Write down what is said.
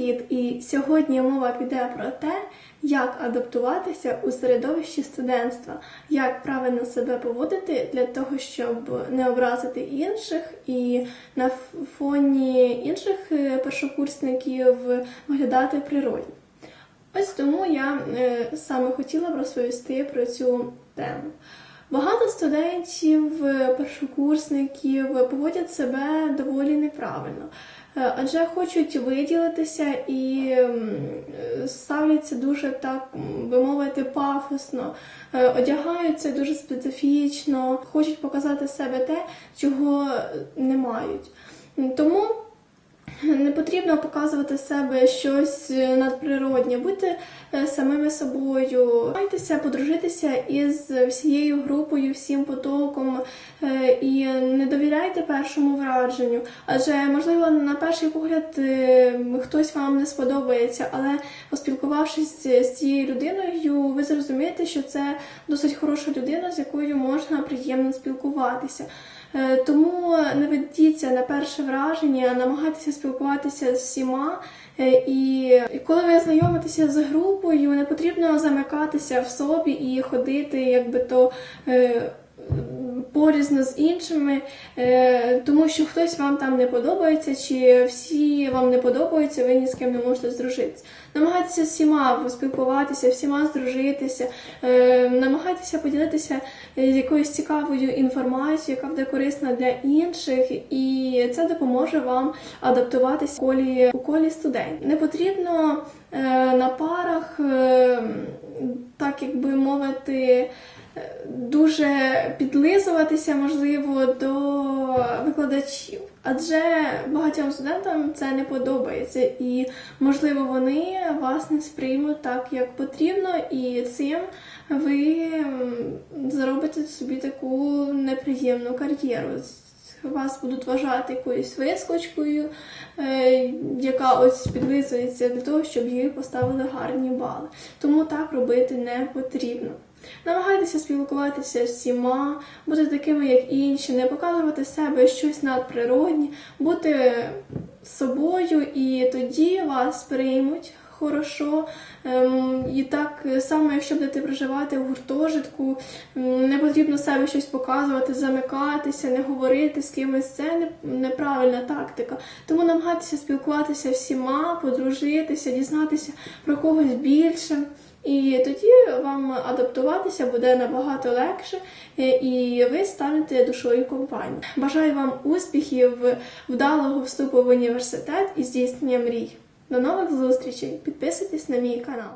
привіт! І сьогодні мова піде про те, як адаптуватися у середовищі студентства, як правильно себе поводити для того, щоб не образити інших і на фоні інших е, першокурсників виглядати природно. Ось тому я е, саме хотіла б розповісти про цю тему. Багато студентів, е, першокурсників поводять себе доволі неправильно, е, адже хочуть виділитися і ставляться дуже так, би мовити, пафосно, е, одягаються дуже специфічно, хочуть показати себе те, чого не мають. Тому не потрібно показувати себе щось надприроднє, бути е, самими собою, майтеся подружитися із всією групою, всім потоком е, і не довіряйте першому враженню. Адже можливо на перший погляд е, хтось вам не сподобається, але поспілкувавшись з цією людиною, ви зрозумієте, що це досить хороша людина, з якою можна приємно спілкуватися. Е, Тому не ведіться на перше враження, намагайтеся спілкуватися з всіма. Е, І коли ви знайомитеся з групою, не потрібно замикатися в собі і ходити, якби то. Порізно з іншими, е, тому що хтось вам там не подобається, чи всі вам не подобаються, ви ні з ким не можете здружитися. Намагайтеся всіма поспілкуватися, всіма здружитися, е, намагайтеся поділитися е, якоюсь цікавою інформацією, яка буде корисна для інших, і це допоможе вам адаптуватися у колі, у колі студентів. Не потрібно на парах, так як би мовити, дуже підлизуватися, можливо, до викладачів, адже багатьом студентам це не подобається, і можливо вони вас не сприймуть так, як потрібно, і цим ви м, заробите собі таку неприємну кар'єру. Вас будуть вважати якоюсь вискочкою, е, яка ось підлизується для того, щоб їй поставили гарні бали. Тому так робити не потрібно. Намагайтеся спілкуватися з всіма, бути такими, як інші, не показувати себе щось надприроднє, бути собою, і тоді вас приймуть хорошо. Ем, і так само, якщо будете проживати в гуртожитку, не потрібно себе щось показувати, замикатися, не говорити з кимось. Це не- неправильна тактика. Тому намагайтеся спілкуватися всіма, подружитися, дізнатися про когось більше. І тоді вам адаптуватися буде набагато легше, е, і ви станете душою компанії. Бажаю вам успіхів, вдалого вступу в університет і здійснення мрій. До нових зустрічей! Підписуйтесь на мій канал.